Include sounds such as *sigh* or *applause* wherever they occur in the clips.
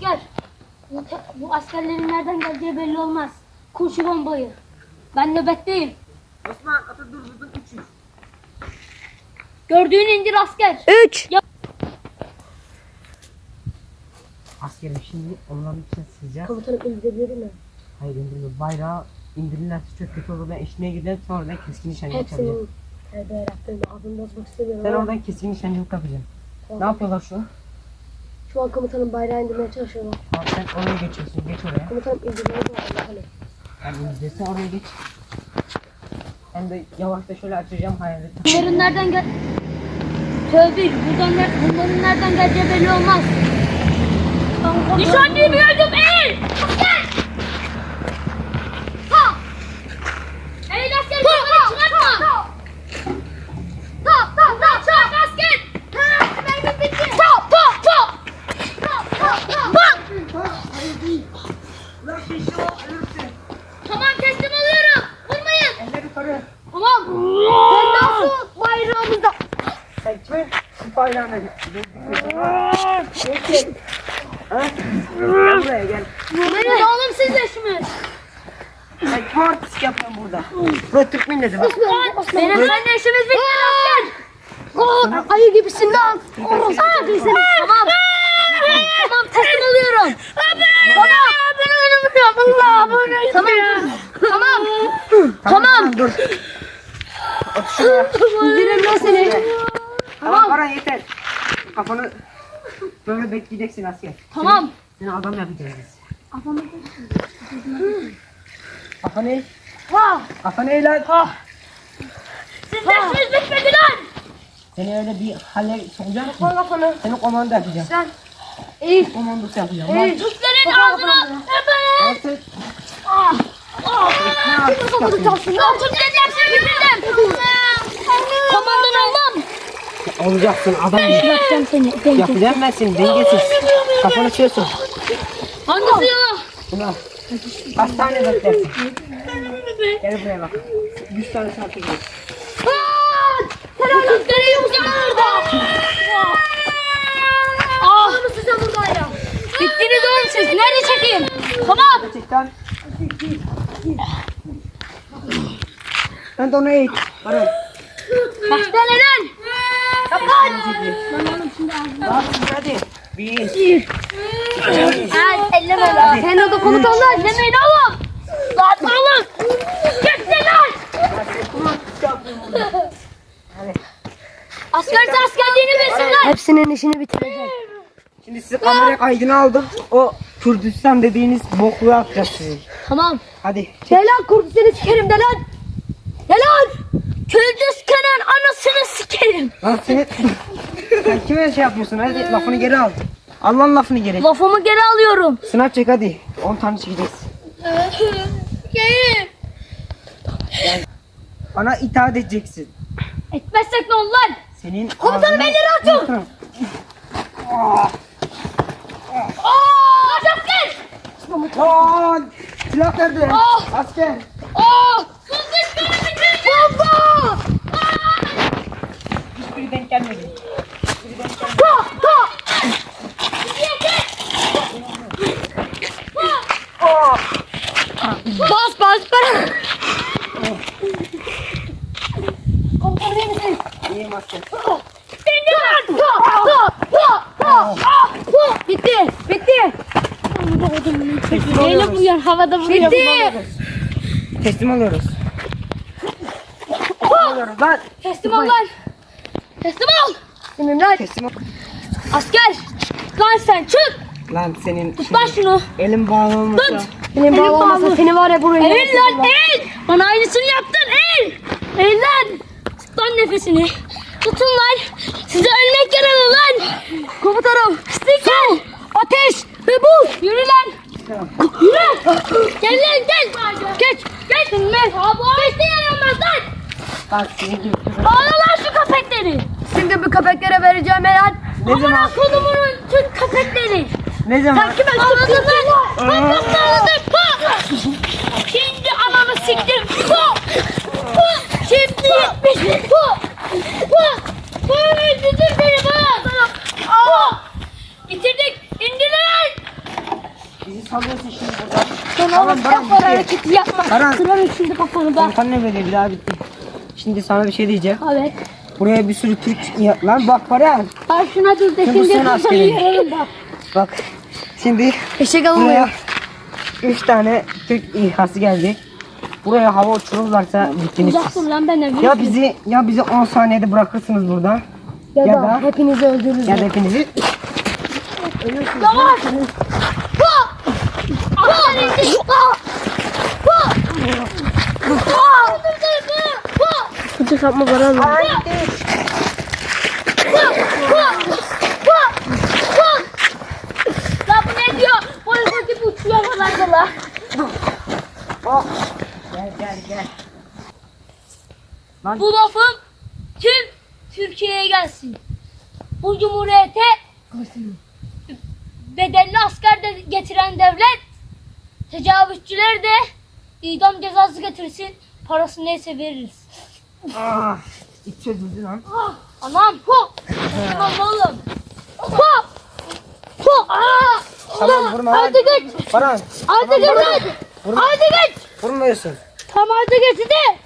Gel. Bu, bu askerlerin nereden geldiği belli olmaz. Kur şu bombayı. Ben nöbetteyim. Osman atı durdurdun 300. Gördüğünü indir asker. 3 Askerim şimdi onların için sıcak. Komutanım indirebilir mi? Hayır indirme. Bayrağı indirirlerse çok kötü olur. Ben eşine girdim sonradan keskin nişancılık yapacağım. Hepsinin tövbe yarabbim adını bozmak istemiyorum. Sen ama oradan keskin nişancılık yapacaksın. Ne yapıyorlar şu an? Şu an komutanın bayrağı indirmeye çalışıyorlar. Tamam sen oraya geçiyorsun. Geç oraya. Komutanım indirmeye çalışıyorlar. Hani. Yani indirse oraya geç. Ben de yavaşta şöyle açacağım hayaleti. Bunların nereden gel... Tövbe buradan ner... bunların nereden geleceği belli olmaz. Nişancıyı gördüm eğil! Asker! Ha! Eğil asker yukarı çıkartma! Stop stop stop stop asker! Mermi bitti! Stop stop stop! Stop stop stop! Ulan şişi o ölürsün. Tamam teslim alıyorum! Vurmayın! Eller yukarı. Tamam! Sen nasıl bayrağımızda? Sen kimin bayrağına Geçin. Ha? Gel buraya gel. Ne oğlum sizleşme? Sen kim artistik yapıyorsun burada? Burası Türk milleti bak. Benim seninle işimiz bitti asker. Ayı gibisin lan. Tamam. Tamam. Tamam teslim alıyorum. Tamam. Tamam. Tamam. Tamam. Dur. İndirim lan seni. Tamam Baran yeter. Kafanı böyle bekleyeceksin asker. Tamam. Seni adam yapacağız biz. Kafa ne? Ha. Kafa ne lan? Sizle işimiz bitmedi lan. Seni öyle bir hale sokacağım ki. Koy kafanı. Seni komando yapacağım. Sen. İyi. Komandosu yapacağım. İyi. Türklerin ağzına. Evet. Artık Ah. Ah. Komandan olmam. Olacaksın adam. Yapacağım seni. Yapacağım ben seni dengesiz. Kafanı çiyorsun. Hangisi ya? Buna. Hastane beklersin. Gel buraya bak. 100 tane şarkı gidiyor. Teröristleri yumuşak orada. Ah. size buradayım. Bittiniz oğlum siz. Nerede çekeyim? Tamam. Gerçekten. Ben de onu eğit. Baran. Başla neden? Kapat. Bak hadi. Bir. Elleme lan. Sen o da komutanlar. Ellemeyin oğlum. Lan oğlum. Gitti lan. Askerse askerliğini bilsinler. Hepsinin işini bitirecek. Şimdi sizi kamera kaydına aldım. O Kürdistan dediğiniz bokluğu yapacağız sizi. Tamam. Hadi. Ne lan kurdu seni sikerim de lan. Ne lan? Kürdiskan'ın anasını sikerim. Lan seni... Sen kime şey yapıyorsun? Hadi lafını geri al. Al lan lafını geri. Lafımı geri alıyorum. Sınav çek hadi. 10 tane çekeceğiz. Gelin. Bana itaat edeceksin. Etmezsek ne olur lan? Senin Komutanım, ağzına- elleri atın. Komutanım. Aaa! Asker! Lan! Silah nerede? Ah! Asker. Aaa! Kızışkanı bitirdim. Bomba! Hiçbiri denk gelmedi. Ta! Yeter! Bas bas bas. Komutanım iyi misiniz? İyiyim! Ah! Ta! Bitti! Bitti! Teslim Neyle oluyoruz. vuruyor? Havada vuruyor. Bitti! Teslim oluyoruz. Teslim oluyoruz lan. Teslim! Teslim Teslim lan! Teslim ol. Asker! Lan sen çık! Lan senin Tut lan şunu! elin bağlı olmasa. Tut! Bağlamasa bağlı. seni var ya buraya. Eğil lan eğil! Bana aynısını yaptın eğil! Eğil lan! Tut lan nefesini! Tutun lan! Size ölmek yaralı lan! Komutanım! Sticker! Ateş! Ve buz! Yürü lan! Yürü! Gel lan gel! Geç! Geç! Sinme! Geç de yanılmaz lan! Bak senin gibi. Bağla lan şu köpekleri! Şimdi bu köpeklere vereceğim Eren. Ne Aman zaman? kodumunun Türk köpekleri! Ne zaman? Sen kime Anladın lan? Anladın! Şimdi ananı siktim. Şimdi yetmiş. Ha! Öldürdün beni! Ha! Bitirdik. İndir lan. Bizi salıyorsun şimdi burada. Sen Tamam, oğlum Baran, hareketi yapma. Baran. Kırarım şimdi kafanı bak. Komutan ne böyle bir daha bitti. Şimdi sana bir şey diyeceğim. Evet. Buraya bir sürü Türk... Lan bak Baran. Bak şuna dur bu şimdi kafanı askerin. bak. Bak. Şimdi Eşek buraya ya. üç tane Türk İHA'sı geldi. Buraya hava uçururlarsa bittiniz Uzak dur lan benden. Ya bizi ya bizi 10 saniyede bırakırsınız burada. Ya, Ya da, da- hepinizi öldürürüz. Ya da hepinizi Yavaş. Bu. Aha indi. Bu. Bu. Bu. Bu. Kutu sapma Baran. Bu. Bu. Bu. Ne diyor? Polis gibi uçuyor. Oh. Gel gel gel. Lan Bu lafım tüm Türkiye'ye gelsin. Bu cumhuriyete bedelli asker de getiren devlet tecavüzcüler de idam cezası getirsin. Parası neyse veririz. Ah, iç çözüldü lan. Ah, anam hu. Tamam oğlum. Hu. Hu. Aa. Tamam, vurma lan. Hadi geç. Baran Hadi geç. Hadi. Vurma. Hadi geç. vurmuyorsun. Tamam hadi geç hadi.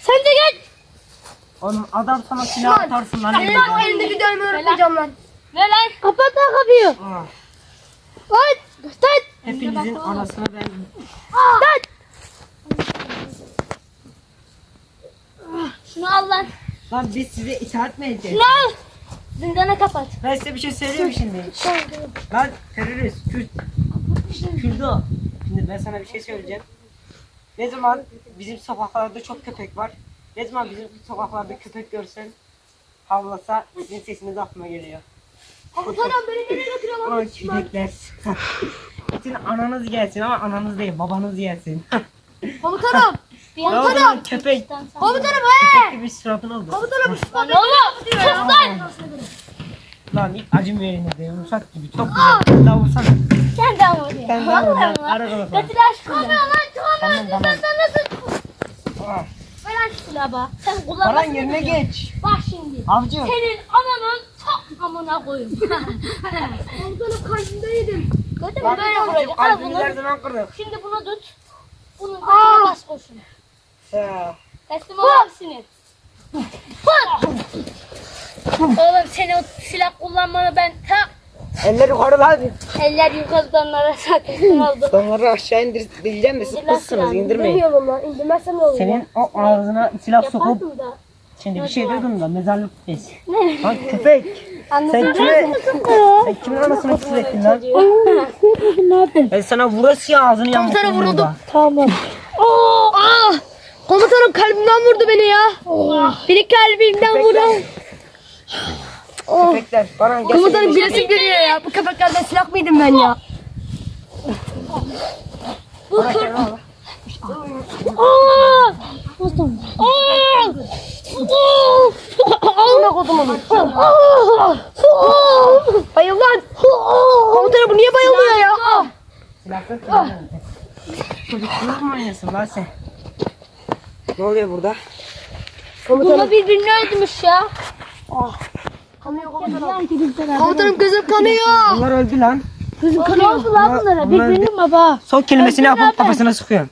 Sen de geç. Oğlum adam sana silah atarsın lan. elinde. Bak elindeki dövme öğretmeyeceğim lan. Ver lan. Kapat lan kapıyı. Ah, Hadi. Göster. Hepinizin anasını ben... Lan. Şunu al lan. Lan biz size itaat mi edeceğiz? Şunu al. Zindana kapat. Ben size bir şey söyleyeyim mi şimdi? Lan terörist, Kürt. Kürt o. Şimdi ben sana bir şey söyleyeceğim. Ne zaman bizim sokaklarda çok köpek var. Ne zaman bizim sokaklarda köpek görsen havlasa sizin sesiniz aklıma geliyor. Komutanım beni nereye götürüyorsun? Ulan köpekler. Bütün ananız gelsin ama ananız değil babanız gelsin. Komutanım. Bir Ne oldu yana lan köpek? Komutanım he. Köpek gibi suratın oldu. Komutanım. Lan oğlum. Sus lan. Lan ilk acım yerine de yumuşak gibi çok güzel. Daha vursana. Sen de oraya. Sen de lan. ara kılıfı. Getir aşkım. Tamam lan Tamam tamam. tamam. Sen nasıl? Ah, Ver lan şu silahı bak. Sen Baran kullanmasın. yerine geç. Bak şimdi. Avcı. Senin ananın tam amına koyun. *laughs* Komutanım yedim. Gördün mü böyle vuracak. Al kalbini bunu. Şimdi bunu tut. Bunun gözüne bas koşun. Ya. Teslim ol abisini. Oğlum seni o silah kullanmanı ben ta Eller yukarı lan. eller yukarıdanlara satıştım oldu. Donları aşağı indir diyeceğim de siz kızsınız indirmeyin. İndirmiyorum lan. İndirmezsem ne olur? Senin o ağzına silah sokup Yapardım da. şimdi bir şey dedim da mezarlık pes. Ne? Lan köpek. Sen kime, sen kimin anasını küfür ettin lan? Ben sana vurası ağzını yamulttum Komutanım vuruldu. burada. Tamam. Oo, ah! Komutanım kalbimden vurdu beni ya. Beni kalbimden vurdu. Köpekler. Baran gel. Komutanım gülesim geliyor ya. Bu köpeklerden silah mıydım ben ya? Bu kır. Aa! Dostum. Aa! Aa! Amına kodum onu. Bayıl lan. Komutanım bu niye bayılmıyor ya? Ah! Silahlı kırıldı. Çocukluğu mu oynuyorsun lan sen? Ne oluyor burada? Bunlar birbirini öldürmüş ya. Kanıyor Komutanım gözüm kanıyor. Bunlar öldü lan. Kızım ne oldu lan bunlara? Bunlar- Birbirini baba. Son kelimesini Öldüler yapıp kafasına sıkıyorum.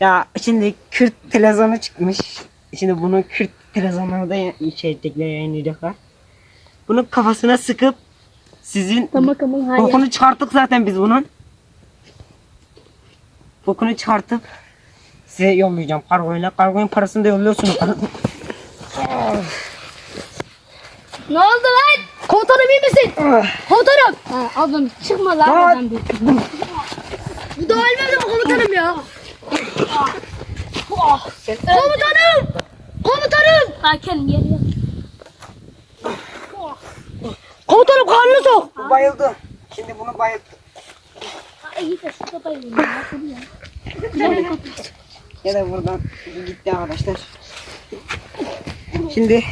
Ya şimdi Kürt televizyonu çıkmış. Şimdi bunu Kürt televizyonlarda şey edecekler, yayınlayacaklar. Bunu kafasına sıkıp sizin Tamam tamam bokunu çıkarttık zaten biz bunun. Bokunu çıkartıp size yollayacağım kargoyla. Kargoyun parasını da yolluyorsunuz. Ne oldu lan? Komutanım iyi misin? Komutanım. Ha, ablam çıkma lan Lan! oradan bir. Bu da ölmedi mi komutanım ya? Komutanım. Komutanım. Hakem geliyor. Komutanım karnını sok. Bu bayıldı. Şimdi bunu bayıldı. Ha, iyi de şurada bayılıyorum. Nasıl ya? Ya da buradan gitti arkadaşlar. Şimdi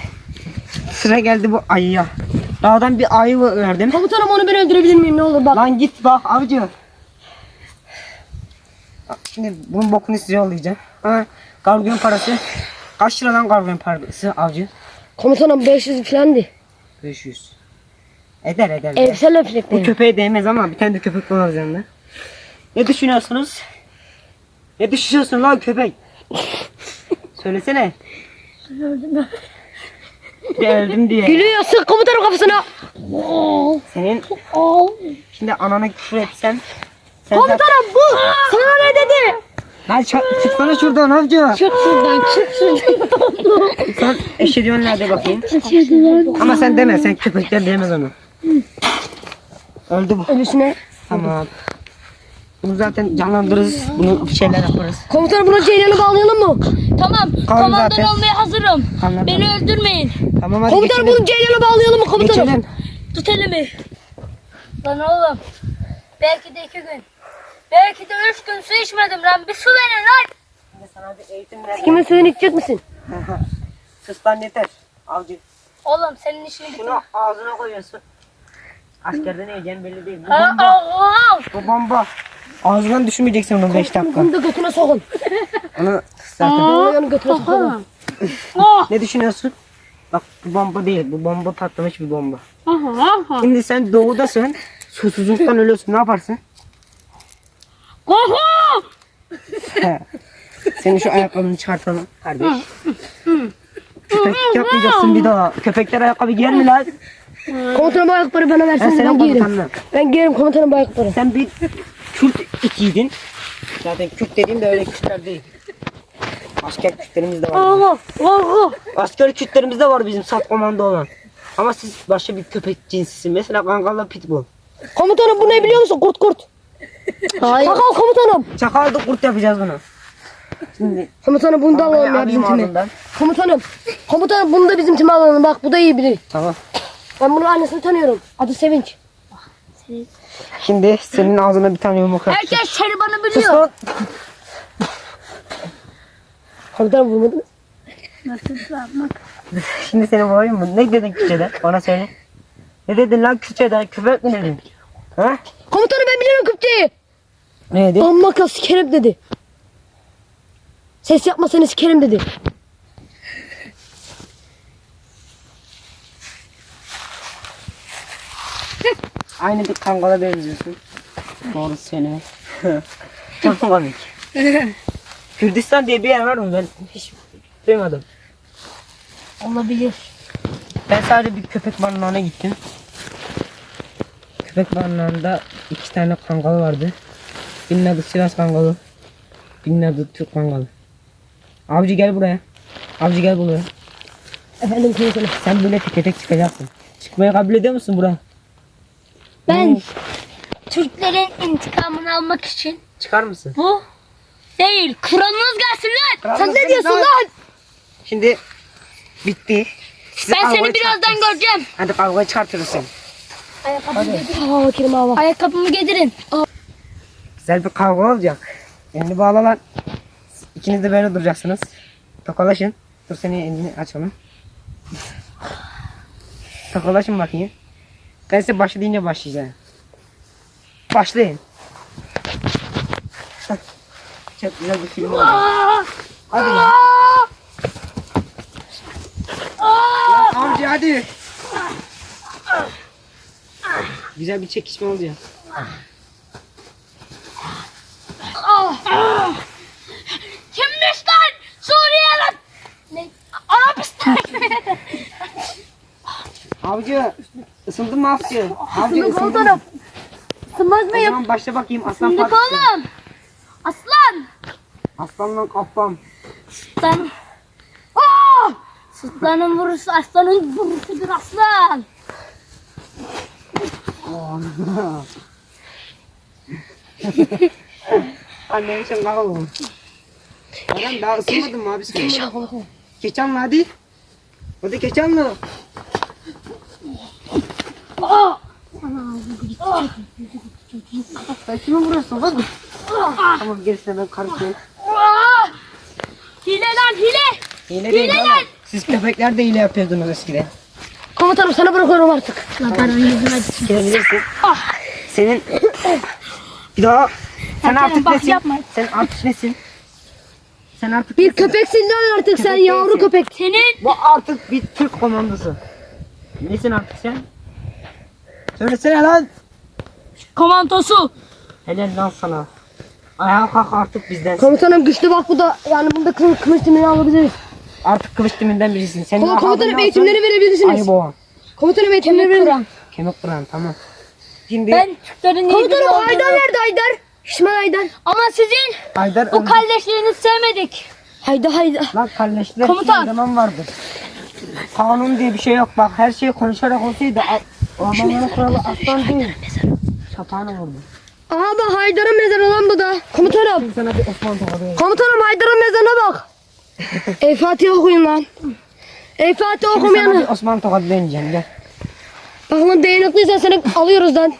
sıra geldi bu ayıya. Dağdan bir ayı verdim. Komutanım onu ben öldürebilir miyim ne olur bak. Lan git bak avcı. Şimdi bunun bokunu size yollayacağım. Ha, kargoyun parası. Kaç lira lan kargoyun parası avcı? Komutanım 500 falandı. 500. Eder eder. Evsel Bu reflekteyim. köpeğe değmez ama bir tane de köpek buluruz yanında. Ne düşünüyorsunuz? Ne düşünüyorsun lan köpek? Söylesene. Bir de öldüm diye. Gülüyorsun komutanın kafasına. Senin şimdi anana küfür etsen. Sen Komutanım bu. Sana ne dedi? Lan ç- çıksana şuradan avcı. Çık şuradan çık şuradan. Sen eşediyorsun nerede bakayım. Ama sen deme sen köpekler diyemez onu. Öldü bu. Ölüsüne. Tamam. Bunu zaten canlandırırız. Bunu bir şeyler yaparız. Komutanım buna Ceylan'ı bağlayalım mı? Tamam. Kan Komandan zaten. olmaya hazırım. Kan Beni zaten. öldürmeyin. Tamam hadi Komutanım geçelim. bunu Ceylan'ı bağlayalım mı komutanım? Geçelim. Tut elimi. Lan oğlum. Belki de iki gün. Belki de üç gün su içmedim lan. Bir su verin lan. Şimdi sana bir eğitim vereyim. Kimin suyunu içecek misin? Sus lan yeter. Avcı. Oğlum senin işini bitir. Bunu ağzına koyuyorsun. Askerde ne yiyeceğin belli değil. Bu Ha, bomba. Bu bomba. Ağzından düşmeyeceksin onu 5 dakika. Bunu da götüne sokun. Onu zaten. Onu götüne sokun. Ne düşünüyorsun? Bak bu bomba değil. Bu bomba patlamış bir bomba. Aha, aha. Şimdi sen doğudasın. Susuzluktan ölüyorsun. Ne yaparsın? He. Senin şu ayakkabını çıkartalım kardeş. Köpeklik yapmayacaksın bir daha. Köpekler ayakkabı giyer mi lan? Komutanım bu ayakkabıları bana Ben verseniz ben senin giyerim. Ben giyerim komutanım bu ayakkabıları. Sen bir Kürt itiydin. Zaten Kürt dediğim de öyle Kürtler değil. Asker Kürtlerimiz de var. Aha. Aha. Asker Kürtlerimiz de var bizim sat komando olan. Ama siz başka bir köpek cinsisi. Mesela Kangal'la Pitbull. Komutanım bu ne biliyor musun? Kurt kurt. Hayır. Sakal komutanım. Çakal da kurt yapacağız bunu. Şimdi Komutanım bunu da alalım ya alayım bizim time. ağzından. Komutanım. Komutanım bunu da bizim time alalım. Bak bu da iyi biri. Tamam. Ben bunun annesini tanıyorum. Adı Sevinç. Şimdi senin ağzına bir tane yumruk atacağım. Herkes şeribanı Sus biliyor. lan. Komutanım vurmadın mı? Şimdi seni vurayım mı? Ne dedin Kürtçe'de? Bana söyle. Ne dedin lan Kürtçe'de? Küfür mü dedin? Ha? Komutanım ben biliyorum Kürtçeyi. Ne dedin? Amma kas sikerim dedi. Ses yapma seni sikerim dedi. Aynı bir kangala benziyorsun. Doğru söyle. *laughs* Çok komik. *laughs* Kürdistan diye bir yer var mı? Ben hiç duymadım. Olabilir. Ben sadece bir köpek barınağına gittim. Köpek barınağında iki tane kangal vardı. Birinin adı Sivas kangalı. Birinin adı Türk kangalı. Avcı gel buraya. Avcı gel buraya. Efendim komutanım. Sen böyle tek tek çıkacaksın. Çıkmayı kabul ediyor musun bura? Ben Türklerin intikamını almak için Çıkar mısın? bu değil. Kur'anınız gelsin lan. Sen ne diyorsun lan? Şimdi bitti. Size Ben seni birazdan çıkartırız. göreceğim. Hadi kavgayı çıkartırız seni. Hava Kerim hava. Ayakkabımı getirin. Güzel bir kavga olacak. Elini bağla lan. İkiniz de böyle duracaksınız. Tokalaşın. Dur seni elini açalım. Tokalaşın bakayım. Ben size başla deyince başlayacağım. Başlayın. Çok güzel bir film olacak. Hadi lan. Lan amca hadi. Güzel bir çekişme olacak. Kimmiş lan? Suriye lan. Ne? Arabistan. Avcı ısındın mı avcı? Avcı ısındın mı? Komutanım. Sınmaz O mıyım? zaman başla bakayım aslan Şimdi partisi. oğlum. Aslan. Aslanla kafam. Aslan. Aa! Aslanın vurusu aslanın vurusudur aslan. Annem sen kalkalım. Adam daha ısınmadın mı abi sen? Geçen mi hadi? Hadi geçen mi? Aa! Sen kime vuruyorsun kız? Tamam gerisine ben karışmayayım. Hile lan hile. Hile değil Hile lan! siz köpekler de hile yapıyordunuz eskiden. Komutanım sana bırakıyorum artık. Laparın yüzüme düşün. Gelebilirsin. Senin bir daha sen artık bak nesin? yapma. Sen artık nesin? Sen artık Bir köpeksin lan artık sen Köpek yavru değilsin. köpek. Senin Bu artık bir Türk komandosu. Nesin artık sen? Söylesene lan. Komandosu. Helal lan sana. Ayağa kalk artık bizden. Komutanım güçlü bak bu da yani bunda kılıç kılıç timini alabiliriz. Artık kılıç timinden birisin. Senin Kol- Komutanım eğitimleri verebilirsiniz. Ayı boğa. Komutanım eğitimleri Kemik verin. kıran. Kemik kıran tamam. Şimdi Ben Türklerin iyi biri Komutanım olduğunu- Haydar nerede Haydar? Şişman Haydar. Ama sizin Haydar bu öldü. kardeşliğinizi sevmedik. Haydar Haydar. Lan kardeşler Komutan. zaman vardır. Kanun diye bir şey yok. Bak her şey konuşarak olsaydı a- ormanların kuralı aslan değil. Çapağını vurdu. Aha bak Haydar'ın mezarı lan bu da. Komutanım. Sana bir Osman tokadı. Komutanım Haydar'ın mezarına bak. Ey Fatih okuyun lan. Ey Fatih Şimdi sana okumayanı. bir Osman tokadı deneyeceğim gel. Bak lan dayanıklıysan seni alıyoruz lan.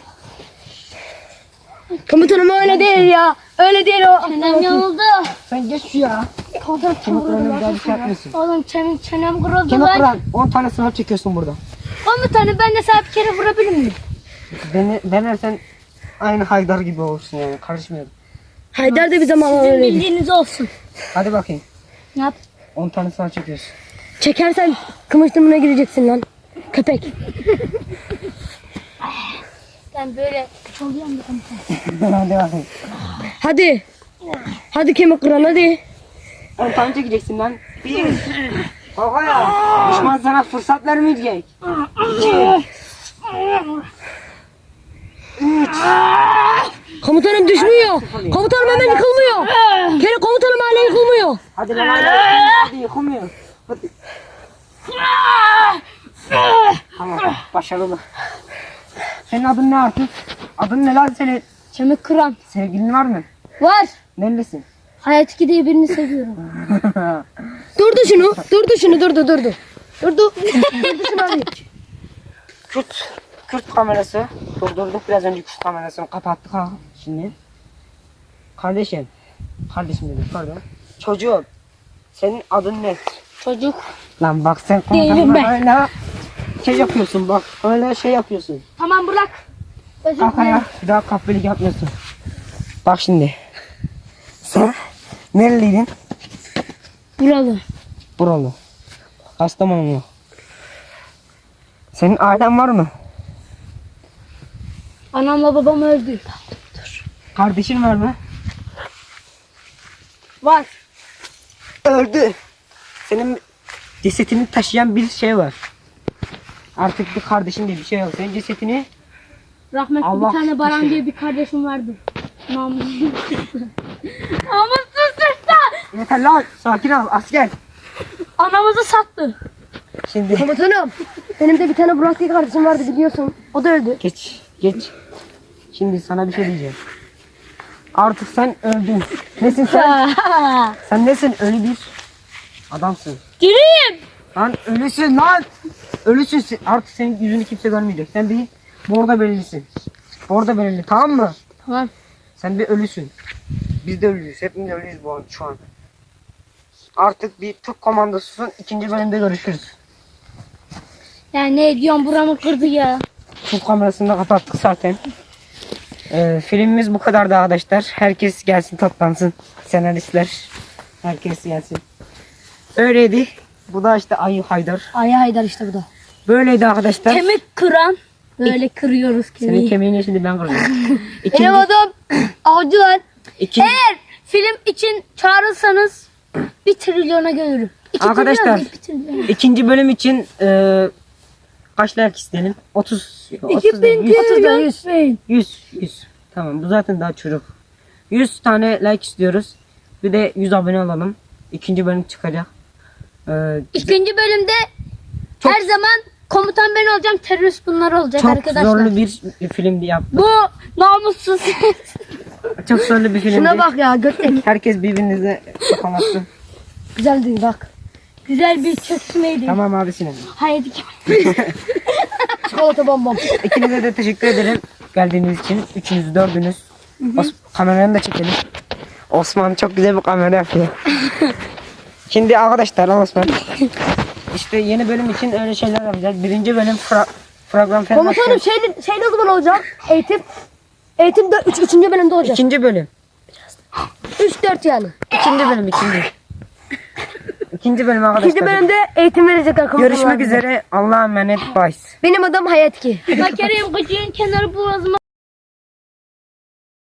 Komutanım öyle değil ya. Öyle değil o. Çenem yanıldı. Sen geç şu ya. Komutanım Kemik kıranı bir daha bir şey yapmıyorsun. Oğlum çenem, çenem kırıldı Kemik lan. kıran 10 tane sınav çekiyorsun burada. Komutanım ben de sana bir kere vurabilir miyim? Beni denersen aynı Haydar gibi olursun yani karışmayalım. Haydar da bir zaman Sizin öyleydi. bildiğiniz olsun. Hadi bakayım. Ne yap? 10 tane sana çekiyorsun. Çekersen kımıştımına gireceksin lan. Köpek. Ben böyle çalıyorum da komutanım. *laughs* Hadi bakayım. Hadi. Hadi kemik kıran hadi. 10 tane çekeceksin lan. 1 Baba ya, düşman sana fırsat vermeyecek. İki. Üç. Komutanım düşmüyor. Komutanım hemen yıkılmıyor. Kere komutanım hala yıkılmıyor. Hadi lan hadi. Hadi yıkılmıyor. Hadi. Tamam başarılı. Senin adın ne artık? Adın ne lan senin? Çamık Kıran. Sevgilin var mı? Var. Nerelisin? Hayat 2 diye birini seviyorum. *laughs* Durdu şunu. Durdu şunu. Durdu durdu. Durdu. *laughs* durdu şunu hadi. Kürt, Kürt kamerası. Durdurduk biraz önce Kürt kamerasını kapattık ha. Şimdi. Kardeşim. Kardeşim dedim pardon. Çocuğum. Senin adın ne? Çocuk. Lan bak sen Değilim ben. öyle şey yapıyorsun bak. Öyle şey yapıyorsun. Tamam bırak. Özür Kalk dilerim. ayağa. Bir daha kahvelik yapmıyorsun. Bak şimdi. Sen nereliydin? Buralı. Buralı. Kastamonu. Senin ailen var mı? Anamla babam öldü. Kardeşin var mı? Var. Öldü. Senin cesetini taşıyan bir şey var. Artık bir kardeşin diye bir şey yok. Senin cesetini Rahmetli Allah bir tane Baran diye bir kardeşim vardı. Namussuz *laughs* sırtta. Yeter lan sakin ol asker. Anamızı sattı. Şimdi Komutanım. Benim de bir tane Burak diye kardeşim vardı biliyorsun. O da öldü. geç geç. Şimdi sana bir şey diyeceğim. Artık sen öldün. Nesin sen? sen nesin? Ölü bir adamsın. Diriyim. Lan ölüsün lan. Ölüsün. Artık senin yüzünü kimse görmeyecek. Sen bir borda belirlisin. Borda belirli tamam mı? Tamam. Sen bir ölüsün. Biz de ölüyüz. Hepimiz ölüyüz bu an, şu an. Artık bir Türk komandosusun. İkinci bölümde görüşürüz. Ya ne diyorsun buramı kırdı ya. Türk kamerasını da kapattık zaten. Ee, filmimiz bu kadar da arkadaşlar. Herkes gelsin toplansın. Senaristler. Herkes gelsin. Öyleydi. Bu da işte Ayı Haydar. Ay Haydar işte bu da. Böyleydi arkadaşlar. Kemik kıran. Böyle kırıyoruz Senin kemiği. kemiğini şimdi ben kıracağım. *laughs* Benim İkinci, adım Avcı lan. ikinci, Eğer film için çağırırsanız bir trilyona gelirim. İki Arkadaşlar, trilyon ikinci bölüm için e, kaç like isteyelim? 30, 30 İki değil, bin 100, trilyon. 100, 100, 100. Tamam bu zaten daha çocuk. 100 tane like istiyoruz. Bir de 100 abone olalım. İkinci bölüm çıkacak. Ee, İkinci bölümde Çok- her zaman komutan ben olacağım, terörist bunlar olacak çok arkadaşlar. zorlu bir film yaptık. Bu namussuz. Çok zorlu bir filmdi. Şuna bak ya götlek. Herkes birbirinize kafalatsın. Güzel değil bak. Güzel bir çökmeydi. tamam abisinin. Haydi. *laughs* Çikolata bonbon. İkinize de teşekkür ederim geldiğiniz için. Üçünüz, dördünüz. Os- kameranı da çekelim. Osman çok güzel bir kamera yapıyor. Şimdi arkadaşlar Osman. İşte yeni bölüm için öyle şeyler yapacağız. Birinci bölüm fra program falan Komutanım şey, şey ne zaman olacak? Eğitim. Eğitim de 3. Üç, üçüncü bölümde olacak. İkinci bölüm. 3 4 yani. İkinci bölüm ikinci. İkinci bölüm arkadaşlar. İkinci bölümde eğitim verecekler komutanlar. Görüşmek üzere. Allah'a emanet. Bye. Benim adım Hayat ki. Bak Kerem kıçığın kenarı boğazıma